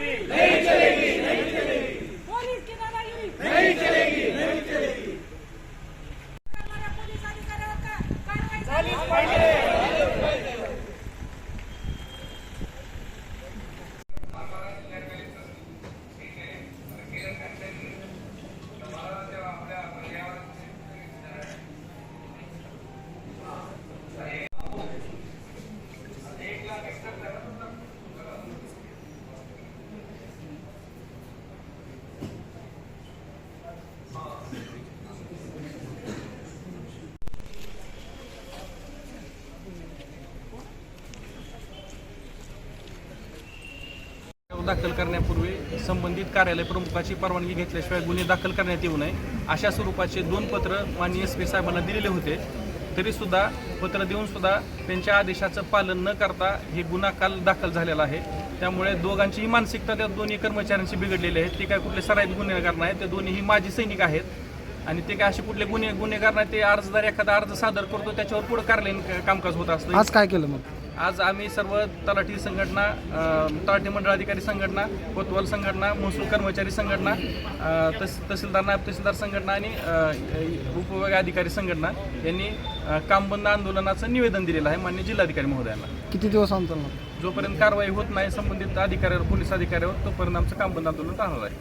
दादागिरी पोलीस की दादागिरी नहीं चलेगी नहीं. चलेगी पोलीस अधिकाऱ्यावर का- कारवाई झालीच पाहिजे दाखल करण्यापूर्वी संबंधित कार्यालय प्रमुखाची परवानगी घेतल्याशिवाय गुन्हे दाखल करण्यात येऊ नये. अशा स्वरूपाचे दोन पत्र माननीय एस पी साहेबांना दिलेले होते. तरीसुद्धा पत्र देऊन सुद्धा त्यांच्या आदेशाचं पालन न करता हे गुन्हा काल दाखल झालेला आहे. त्यामुळे दोघांचीही मानसिकता त्या दोन्ही कर्मचाऱ्यांची बिघडलेली आहे. ते काय कुठले सराईत गुन्हेगार नाही ते दोन्हीही माजी सैनिक आहेत. आणि ते काय असे कुठले गुन्हे गुन्हेगार नाही ते अर्जदार एखादा अर्ज सादर करतो त्याच्यावर पुढे कार्यालयीन कामकाज होत असतं. आज काय केलं मग? आज आम्ही सर्व तलाठी संघटना तलाठी मंडळ अधिकारी संघटना कोतवाल संघटना महसूल कर्मचारी संघटना तस तहसीलदार नायब तहसीलदार संघटना आणि उपविभाग अधिकारी संघटना यांनी कामबंद आंदोलनाचं निवेदन दिलेलं आहे मान्य जिल्हाधिकारी महोदयांना. किती दिवस आंदोलन? जोपर्यंत कारवाई होत नाही संबंधित अधिकाऱ्यावर पोलीस अधिकाऱ्यावर तोपर्यंत आमचं कामबंद आंदोलन राहणार आहे.